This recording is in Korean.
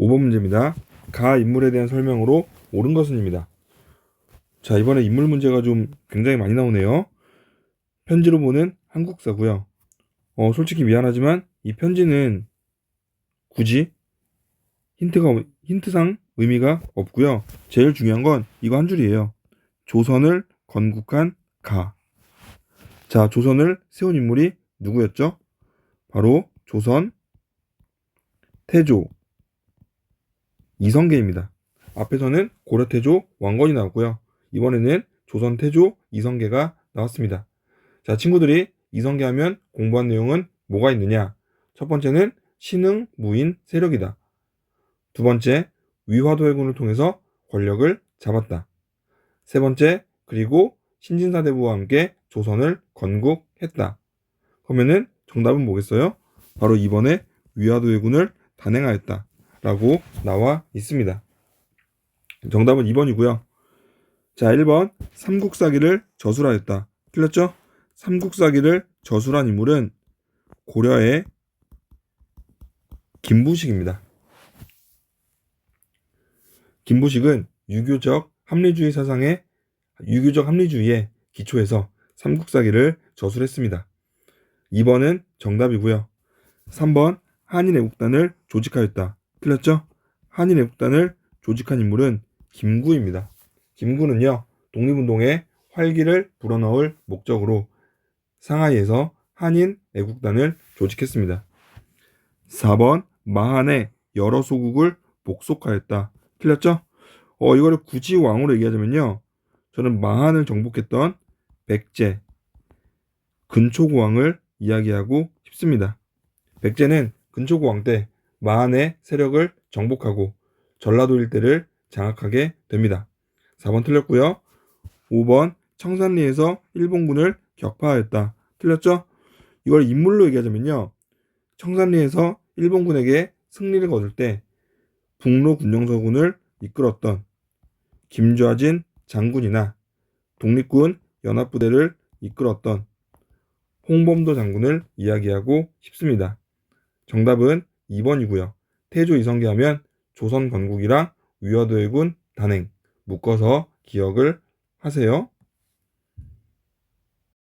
5번 문제입니다. 가 인물에 대한 설명으로 옳은 것은입니다. 자, 이번에 인물 문제가 좀 굉장히 많이 나오네요. 편지로 보는 한국사고요. 어, 솔직히 미안하지만 이 편지는 굳이 힌트가 힌트상 의미가 없고요. 제일 중요한 건 이거 한 줄이에요. 조선을 건국한 가. 자, 조선을 세운 인물이 누구였죠? 바로 조선 태조 이성계입니다. 앞에서는 고려 태조 왕건이 나왔고요. 이번에는 조선 태조 이성계가 나왔습니다. 자, 친구들이 이성계 하면 공부한 내용은 뭐가 있느냐? 첫 번째는 신흥 무인 세력이다. 두 번째, 위화도 해군을 통해서 권력을 잡았다. 세 번째, 그리고 신진사대부와 함께 조선을 건국했다. 그러면은 정답은 뭐겠어요? 바로 이번에 위화도 해군을 단행하였다. 라고 나와 있습니다. 정답은 2번이고요. 자, 1번 삼국사기를 저술하였다. 틀렸죠? 삼국사기를 저술한 인물은 고려의 김부식입니다. 김부식은 유교적 합리주의 사상의 유교적 합리주의에 기초해서 삼국사기를 저술했습니다. 2번은 정답이고요. 3번 한인 애국단을 조직하였다. 틀렸죠? 한인애국단을 조직한 인물은 김구입니다. 김구는요, 독립운동에 활기를 불어넣을 목적으로 상하이에서 한인 애국단을 조직했습니다. 4번 마한의 여러 소국을 복속하였다. 틀렸죠? 어, 이거를 굳이 왕으로 얘기하자면요. 저는 마한을 정복했던 백제, 근초고왕을 이야기하고 싶습니다. 백제는 근초고왕 때 마한의 세력을 정복하고 전라도 일대를 장악하게 됩니다. 4번 틀렸고요. 5번 청산리에서 일본군을 격파하였다. 틀렸죠? 이걸 인물로 얘기하자면요. 청산리에서 일본군에게 승리를 거둘 때 북로 군영서군을 이끌었던 김좌진 장군이나 독립군 연합부대를 이끌었던 홍범도 장군을 이야기하고 싶습니다. 정답은 2번이고요. 태조 이성계 하면 조선 건국이랑 위화도 해군 단행 묶어서 기억을 하세요.